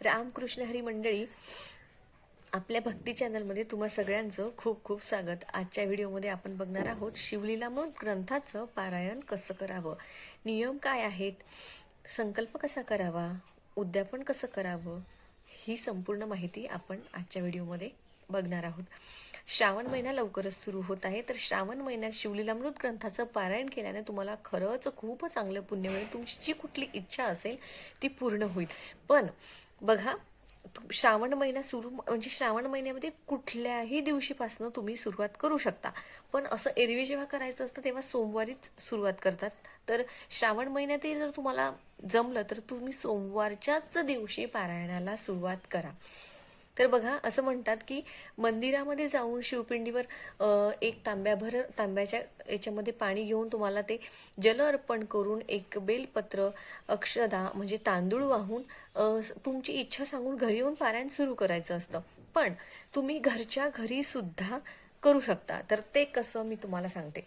रामकृष्ण हरी मंडळी आपल्या भक्ती चॅनलमध्ये तुम्हा सगळ्यांचं खूप खूप स्वागत. आजच्या व्हिडिओमध्ये आपण बघणार आहोत शिवलीलामृत ग्रंथाचं पारायण कसं करावं? नियम काय आहेत? संकल्प कसा करावा? उद्यापन कसं करावं? ही संपूर्ण माहिती आपण आजच्या व्हिडिओमध्ये बघणार आहोत. श्रावण महिना लवकरच सुरू होत आहे तर श्रावण महिन्यात शिवलीलामृत ग्रंथाचं पारायण केल्याने तुम्हाला खरंच खूप चांगलं पुण्य मिळेल. तुमची जी कुठली इच्छा असेल ती पूर्ण होईल. पण बघा श्रावण महिना सुरू म्हणजे श्रावण महिन्यामध्ये कुठल्याही दिवशीपासनं तुम्ही सुरुवात करू शकता. पण असं एरवी जेव्हा करायचं असतं तेव्हा सोमवारीच सुरुवात करतात. तर श्रावण महिन्यातही जर तुम्हाला जमलं तर तुम्ही सोमवारच्याच दिवशी पारायणाला सुरुवात करा. तर बघा असं म्हणतात की मंदिरामध्ये जाऊन शिवपिंडीवर एक तांब्याभर तांब्याच्या याच्यामध्ये पाणी घेऊन तुम्हाला ते जल अर्पण करून एक बेलपत्र अक्षदा म्हणजे तांदूळ वाहून तुमची इच्छा सांगून घरी येऊन पारायण सुरू करायचं असतं. पण तुम्ही घरच्या घरी सुद्धा करू शकता. तर ते कसं मी तुम्हाला सांगते.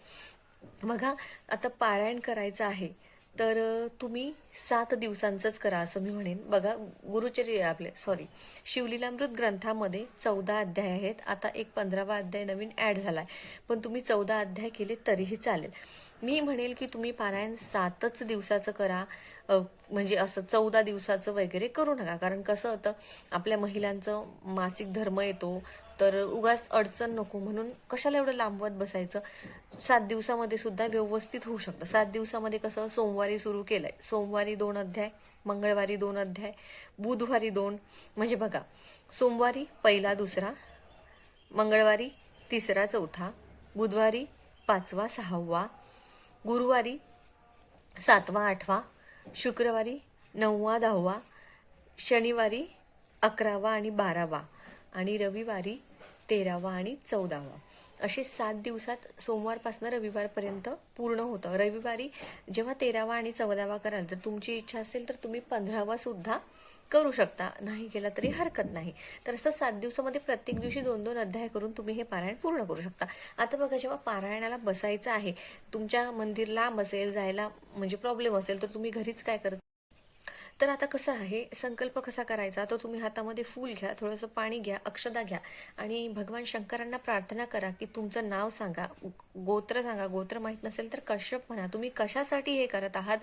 बघा आता पारायण करायचं आहे. तर तुम्ही सात दिवसांचंच करा असं मी म्हणेन. बघा गुरुचर्य आपले. सॉरी शिवलीलामृत ग्रंथामध्ये चौदा अध्याय आहेत. आता एक पंधरावा अध्याय नवीन ऍड झालाय. पण तुम्ही चौदा अध्याय केले तरीही चालेल. मी म्हणेल की तुम्ही पारायण सातच दिवसाचं करा. म्हणजे असं चौदा दिवसाचं वगैरे करू नका. कारण कसं होतं आपल्या महिलांचं मासिक धर्म येतो. तर उगाच अडचण नको म्हणून कशाला एवढं लांबवत बसायचं? सात दिवसामध्ये सुद्धा व्यवस्थित होऊ शकतं. सात दिवसामध्ये कसं सोमवारी सुरू केलंय. सोमवारी दोन अध्याय मंगळवारी दोन अध्याय बुधवारी दोन. म्हणजे बघा सोमवारी पहिला दुसरा मंगळवारी तिसरा चौथा बुधवारी पाचवा सहावा गुरुवारी सातवा आठवा शुक्रवारी नववा दहावा शनिवारी अकरावा आणि बारावा आणि रविवारी तेरावा आणि चौदावा. असे सात दिवसात सोमवारपासून रविवारपर्यंत पूर्ण होतं. रविवारी जेव्हा तेरावा आणि चौदावा कराल तर तुमची इच्छा असेल तर तुम्ही पंधरावा सुद्धा करू शकता. नाही केला तरी हरकत नाही. तर असं सात दिवसामध्ये प्रत्येक दिवशी दोन दोन अध्याय करून तुम्ही हे पारायण पूर्ण करू शकता. आता बघा जेव्हा पारायणाला बसायचं आहे तुमच्या मंदिर लांब असेल जायला म्हणजे प्रॉब्लेम असेल तर तुम्ही घरीच काय करता? तर आता कसं आहे संकल्प कसा करायचा तर तुम्ही हातामध्ये फूल घ्या थोडंसं पाणी घ्या अक्षदा घ्या आणि भगवान शंकरांना प्रार्थना करा की तुमचं नाव सांगा. गोत्र सांगा गोत्र माहीत नसेल तर कश्यप म्हणा. तुम्ही कशासाठी हे करत आहात?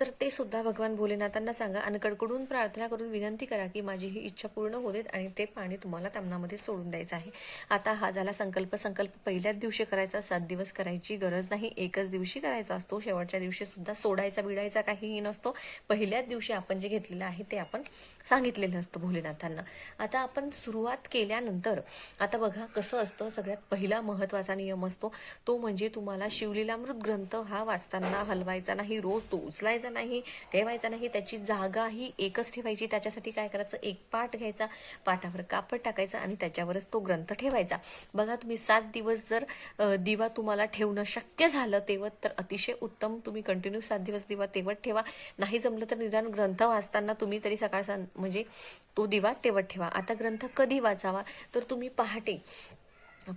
तर ते सुद्धा भगवान भोलेनाथांना सांगा. आणि कडकडून प्रार्थना करून विनंती करा की माझी ही इच्छा पूर्ण होऊ देत आणि ते पाणी तुम्हाला तामनामध्ये सोडून द्यायचं आहे. आता हा झाला संकल्प. संकल्प पहिल्याच दिवशी करायचा सात दिवस करायची गरज नाही. एकच दिवशी करायचा असतो. शेवटच्या दिवशी सुद्धा सोडायचा बिडायचा काहीही नसतो. पहिल्याच दिवशी आपण जे घेतलेलं आहे ते आपण सांगितलेलं असतं भोलेनाथांना. आता आपण सुरुवात केल्यानंतर आता बघा कसं असतं. सगळ्यात पहिला महत्त्वाचा नियम असतो. तो म्हणजे तुम्हाला शिवलीलामृत ग्रंथ हा वाचताना हलवायचा नाही रोज तो उचलायचा नाही ठेवायचा नाही त्याची जागा ही एकच ठेवायची. त्याच्यासाठी काय करायचं? एक पाठ घ्यायचा पाठावर कापड टाकायचा आणि त्याच्यावरच तो ग्रंथ ठेवायचा. बघा तुम्ही सात दिवस जर दिवा तुम्हाला ठेवणं शक्य झालं तेवत तर अतिशय उत्तम. तुम्ही कंटिन्यू सात दिवस दिवा तेवत ठेवा. नाही जमलं तर निदान ग्रंथ वाचताना तुम्ही तरी सकाळ म्हणजे तो दिवा तेवत ठेवा. आता ग्रंथ कधी वाचावा? तर तुम्ही पहाटे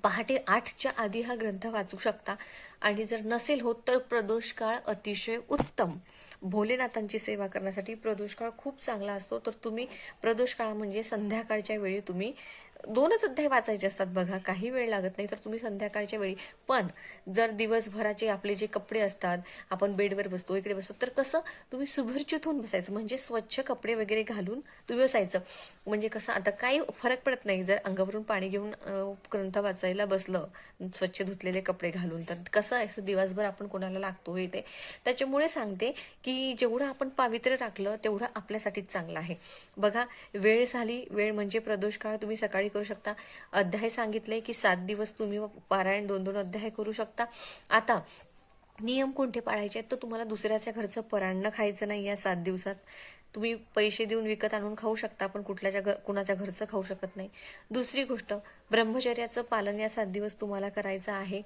पहाटे आठच्या आधी हा ग्रंथ वाचू शकता. आणि जर नसेल होत तर प्रदोष काळ अतिशय उत्तम. भोलेनाथांची सेवा करण्यासाठी प्रदोष काळ खूप चांगला असतो. तर तुम्ही प्रदोष काळ म्हणजे संध्याकाळच्या वेळी तुम्ही दोनच अध्याय वाचायचे असतात बघा काही वेळ लागत नाही तर तुम्ही संध्याकाळच्या वेळी. पण जर दिवसभराचे आपले जे कपडे असतात आपण बेडवर बसतो इकडे बसतो तर कसं तुम्ही सुभरचित होऊन बसायचं म्हणजे स्वच्छ कपडे वगैरे घालून तुम्ही बसायचं. म्हणजे कसं आता काही फरक पडत नाही जर अंगावरून पाणी घेऊन ग्रंथ वाचायला बसलं स्वच्छ धुतलेले कपडे घालून तर कसं असं दिवसभर आपण कोणाला लागतो हे ते. त्याच्यामुळे सांगते की जेवढं आपण पावित्र्य टाकलं तेवढं आपल्यासाठीच चांगलं आहे. बघा वेळ झाली वेळ म्हणजे प्रदोष काळ तुम्ही सकाळी करू शकता. अध्याय सांगितले की सात दिवस तुम्ही पारायण दोन दोन अध्याय करू शकता. आता नियम कोणते पाळायचे आहेत? तर तुम्हाला दुसऱ्याच्या घरचं परांडणं खायचं नाही या सात दिवसात. तुम्ही पैसे देऊन विकत आणून खाऊ शकता पण कुठल्याच्या घर कुणाच्या घरचं खाऊ शकत नाही. दुसरी गोष्ट ब्रह्मचर्याचं पालन या सात दिवस तुम्हाला करायचं आहे.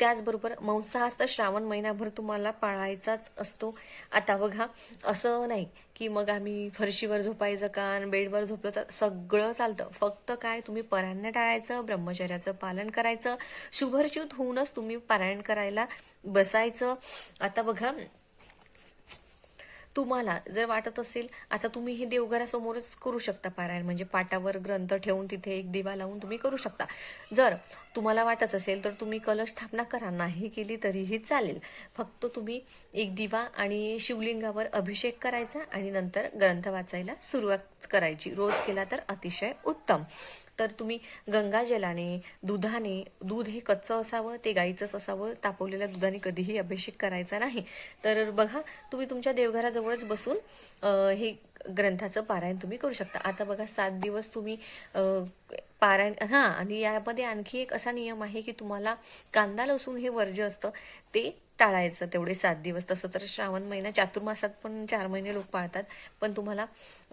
त्याचबरोबर मांसाहार तर श्रावण महिनाभर तुम्हाला पाळायचाच असतो. आता बघा असं नाही की मग आम्ही फरशीवर झोपायचं का आणि बेडवर झोपलं तर सगळं चालतं. फक्त काय तुम्ही परायण टाळायचं ब्रह्मचर्याचं पालन करायचं. शुभरच्युत होऊनच तुम्ही पारायण करायला बसायचं. आता बघा तुम्हाला जर वाटत असेल आता तुम्ही हे देवघरासमोरच करू शकता पारायण. म्हणजे पाटावर ग्रंथ ठेवून तिथे एक दिवा लावून तुम्ही करू शकता. जर तुम्हाला वाटत असेल तर तुम्ही कलश स्थापना करा. नाही केली तरीही चालेल. फक्त तुम्ही एक दिवा आणि शिवलिंगावर अभिषेक करायचा आणि नंतर ग्रंथ वाचायला सुरुवात करायची. रोज केला तर अतिशय उत्तम. तर तुम्ही गंगाजलाने दुधाने दूध हे कच्चं असावं ते गाईचंच असावं तापवलेल्या दुधाने कधीही अभिषेक करायचा नाही. तर बघा तुम्ही तुमच्या देवघराजवळच बसून हे ग्रंथाचं पारायण तुम्ही करू शकता. आता बघा सात दिवस तुम्ही पारायण हां आणि यामध्ये आणखी एक असा नियम आहे की तुम्हाला कांदा लसूण हे वर्ज्य असतं ते टाळायचं तेवढे सात दिवस. तसं तर श्रावण महिना चातुर्मासात पण चार महिने लोक पाळतात पण तुम्हाला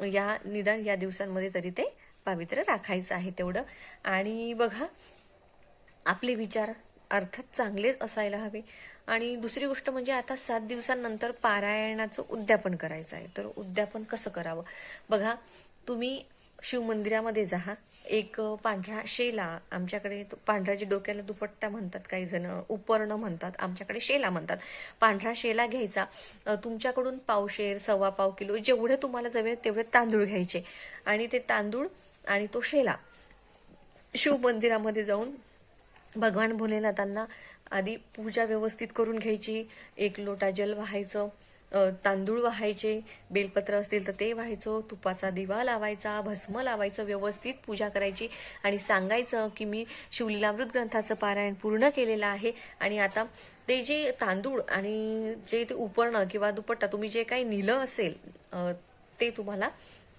या निदान या दिवसांमध्ये तरी ते पावित्र्य राखायचं आहे तेवढं. आणि बघा आपले विचार अर्थात चांगलेच असायला हवे. आणि दुसरी गोष्ट म्हणजे आता सात दिवसांनंतर पारायणाचं उद्यापन करायचं आहे. तर उद्यापन कसं करावं? बघा तुम्ही शिवमंदिरामध्ये जा. एक पांढरा शेला आमच्याकडे तो पांढरा जे डोक्याला दुपट्टा म्हणतात काही जण उपर्ण म्हणतात आमच्याकडे शेला म्हणतात. पांढरा शेला घ्यायचा. तुमच्याकडून पावशेर सव्वा पाव किलो जेवढे तुम्हाला जमेल तेवढे तांदूळ घ्यायचे. आणि ते तांदूळ आणि तो शेला. शिव मंदिरामध्ये जाऊन भगवान भोलेनाथांना आधी पूजा व्यवस्थित करून घ्यायची. एक लोटा जल वाहायचं तांदूळ वाहायचे बेलपत्र असतील तर ते व्हायचं तुपाचा दिवा लावायचा भस्म लावायचं व्यवस्थित पूजा करायची. आणि सांगायचं की मी शिवलीलामृत ग्रंथाचं पारायण पूर्ण केलेलं आहे. आणि आता ते जे तांदूळ आणि जे ते उपरणं किंवा दुपट्टा तुम्ही जे काही निलं असेल ते तुम्हाला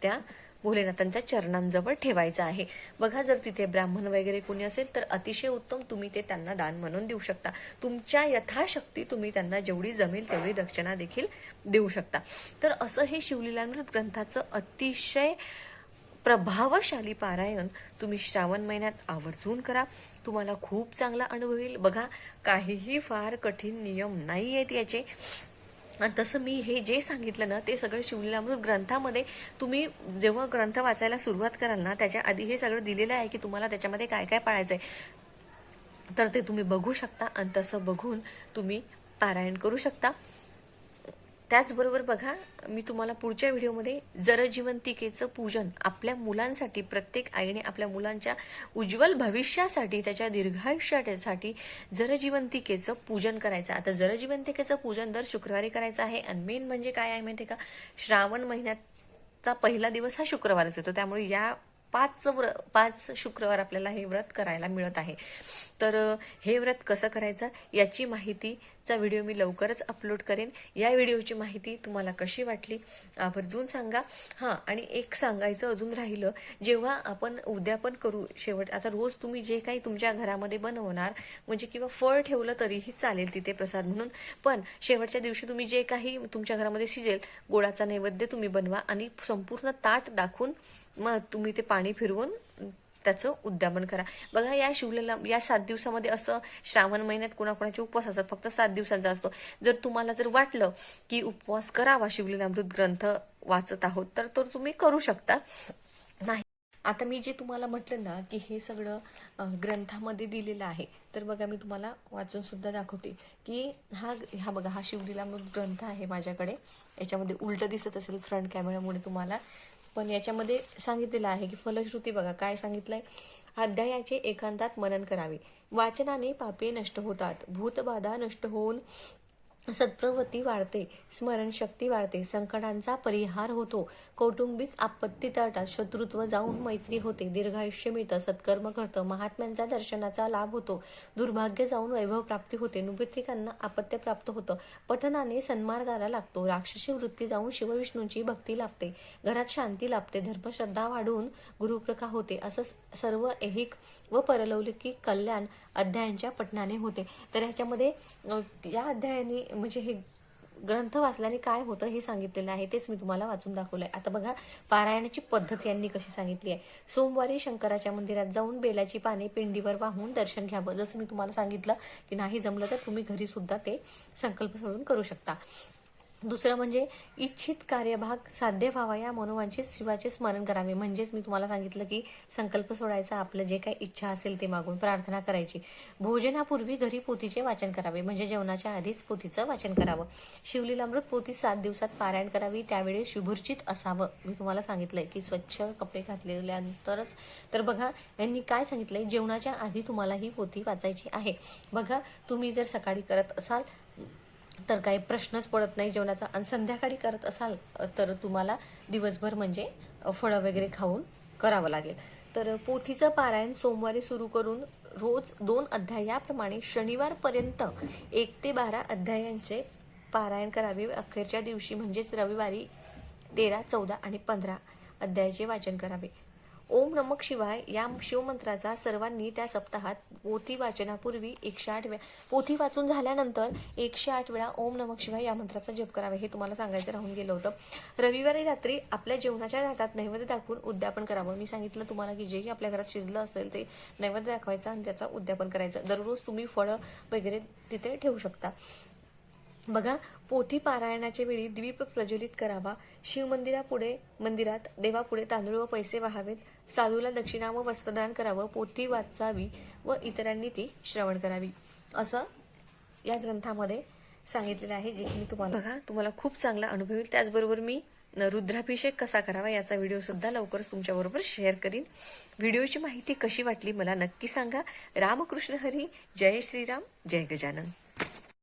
त्या भोलेनाथांच्या चरणांजवळ ठेवायचं आहे. बघा जर तिथे ब्राह्मण वगैरे कोणी असेल तर अतिशय उत्तम तुम्ही ते त्यांना दान म्हणून देऊ शकता. तुमच्या यथाशक्ती तुम्ही त्यांना जेवढी जमेल तेवढी दक्षिणा देखील देऊ शकता. तर असं हे शिवलीलामृत ग्रंथाचं अतिशय प्रभावशाली पारायण तुम्ही श्रावण महिन्यात आवर्जून करा. तुम्हाला खूप चांगला अनुभव येईल. बघा काहीही फार कठीण नियम नाही आहेत याचे. तसं मी हे जे सांगितलं ना ते सगळं शिवलीलामृत ग्रंथामध्ये तुम्ही जेव्हा ग्रंथ वाचायला सुरुवात कराल ना त्याच्या आधी हे सगळं दिलेलं आहे की तुम्हाला त्याच्यामध्ये काय काय पाळायचं आहे. तर ते तुम्ही बघू शकता आणि तसं बघून तुम्ही पारायण करू शकता. त्याचबरोबर बघा मी तुम्हाला पुढच्या व्हिडिओमध्ये जरजीवंतिकेचं पूजन आपल्या मुलांसाठी प्रत्येक आईने आपल्या मुलांच्या उज्ज्वल भविष्यासाठी त्याच्या दीर्घायुष्यासाठी जरजीवंतिकेचं पूजन करायचं. आता जरजीवंतिकेचं पूजन दर शुक्रवारी करायचं आहे. आणि मेन म्हणजे काय आहे माहिती आहे का? श्रावण महिन्याचा पहिला दिवस हा शुक्रवारच येतो. त्यामुळे या पाच व्र पाच शुक्रवार आपल्याला हे व्रत करायला मिळत आहे. तर हे व्रत कसं करायचं? याची माहितीचा व्हिडिओ मी लवकरच अपलोड करेन. या व्हिडिओची माहिती तुम्हाला कशी वाटली आवर्जून सांगा. हां आणि एक सांगायचं अजून राहिलं. जेव्हा आपण उद्या पण करू शेवट आता रोज तुम्ही जे काही तुमच्या घरामध्ये बनवणार म्हणजे किंवा फळ ठेवलं तरीही चालेल तिथे प्रसाद म्हणून. पण शेवटच्या दिवशी तुम्ही जे काही तुमच्या घरामध्ये शिजेल गोडाचा नैवेद्य तुम्ही बनवा आणि संपूर्ण ताट दाखवून मग तुम्ही ते पाणी फिरवून त्याचं उद्यापन करा. बघा या शिवलेला या सात दिवसामध्ये असं श्रावण महिन्यात कोणाकोणाचे उपवास असतात फक्त सात दिवसांचा असतो. जर तुम्हाला जर वाटलं की उपवास करावा शिवलीलामृत ग्रंथ वाचत आहोत तर तो तुम्ही करू शकता. नाही. आता मी जे तुम्हाला म्हटलं ना की हे सगळं ग्रंथामध्ये दिलेलं आहे तर बघा मी तुम्हाला वाचून सुद्धा दाखवते की हा हा बघा हा शिवलीलामृत ग्रंथ आहे माझ्याकडे. याच्यामध्ये उलट दिसत असेल फ्रंट कॅमेऱ्यामुळे तुम्हाला. पण याच्यामध्ये सांगितलेलं आहे की फलश्रुती बघा काय सांगितलंय? अध्यायाचे एकांतात मनन करावे. वाचनाने पापे नष्ट होतात. भूतबाधा नष्ट होऊन सत्प्रवृत्ती वाढते स्मरणशक्ती वाढते संकटांचा परिहार होतो. कौटुंबिक आपत्ती टळतात शत्रुत्व जाऊन मैत्री होते. दीर्घायुष्य मिळतं सत्कर्म घडतं महात्म्यांचा दर्शनाचा लाभ होतो. दुर्भाग्य जाऊन वैभव प्राप्ती होते. नुबुद्धिकांना आपत्य प्राप्त होतं. पठनाने सन्मार्गाला लागतो. राक्षसी वृत्ती जाऊन शिवविष्णूंची भक्ती लाभते. घरात शांती लाभते. धर्मश्रद्धा वाढून गुरुप्रखा होते. असं सर्व ऐहिक व परलौलिकी कल्याण अध्यायांच्या पठनाने होते. तर ह्याच्यामध्ये या अध्यायाने म्हणजे हे ग्रंथ वाचल्याने काय होतं हे सांगितलेलं आहे तेच मी तुम्हाला वाचून दाखवलंय. आता बघा पारायणाची पद्धत यांनी कशी सांगितली आहे. सोमवारी शंकराच्या मंदिरात जाऊन बेलाची पाने पिंडीवर वाहून दर्शन घ्यावं. जसं मी तुम्हाला सांगितलं की नाही जमलं तर तुम्ही घरी सुद्धा ते संकल्प सोडून करू शकता. दुसरं म्हणजे इच्छित कार्यभाग साध्य व्हावा या मनोवांचित शिवाचे स्मरण करावे. म्हणजेच मी तुम्हाला सांगितलं की संकल्प सोडायचा आपलं जे काही इच्छा असेल ते मागून प्रार्थना करायची. भोजनापूर्वी घरी पोथीचे वाचन करावे म्हणजे जेवणाच्या आधीच पोथीचं वाचन करावं. शिवलीलामृत पोथी सात दिवसात पारायण करावी त्यावेळी शुभर्चित असावं. मी तुम्हाला सांगितलंय की स्वच्छ कपडे घातलेल्यानंतरच. तर बघा यांनी काय सांगितलंय? जेवणाच्या आधी तुम्हाला ही पोथी वाचायची आहे. बघा तुम्ही जर सकाळी करत असाल तर काही प्रश्नच पडत नाही जेवणाचा. आणि संध्याकाळी करत असाल तर तुम्हाला दिवसभर म्हणजे फळं वगैरे खाऊन करावं लागेल. तर पोथीचं पारायण सोमवारी सुरू करून रोज दोन अध्याय याप्रमाणे शनिवारपर्यंत एक ते बारा अध्यायांचे पारायण करावे. अखेरच्या दिवशी म्हणजेच रविवारी तेरा चौदा आणि पंधरा अध्यायाचे वाचन करावे. ओम नमक शिवाय या शिवमंत्राचा सर्वांनी त्या सप्ताहात पोथी वाचनापूर्वी एकशे आठ वेळा पोथी वाचून झाल्यानंतर एकशे आठ वेळा ओम नमक शिवाय या मंत्राचा जप करावे हे तुम्हाला सांगायचं राहून गेलं होतं. रविवारी रात्री आपल्या जेवणाच्या ताटात नैवेद्य दाखवून उद्यापन करावं. मी सांगितलं तुम्हाला की जे आपल्या घरात शिजलं असेल ते नैवेद्य दाखवायचं आणि त्याचा उद्यापन करायचं. दररोज तुम्ही फळं वगैरे तिथे ठेवू शकता. बघा पोथी पारायणाच्या वेळी द्वीप प्रज्वलित करावा. शिवमंदिरापुढे मंदिरात देवापुढे तांदूळ व पैसे व्हावेत. साधूला दक्षिणा व वस्त्रदान करावं पोथी वाचावी व इतरांनी ती श्रवण करावी. असं या ग्रंथामध्ये सांगितलेलं आहे जे की मी तुम्हाला बघा तुम्हाला खूप चांगला अनुभव येईल. त्याचबरोबर मी रुद्राभिषेक कसा करावा याचा व्हिडिओ सुद्धा लवकरच तुमच्याबरोबर शेअर करीन. व्हिडिओची माहिती कशी वाटली मला नक्की सांगा. रामकृष्ण हरी जय श्रीराम जय गजानन.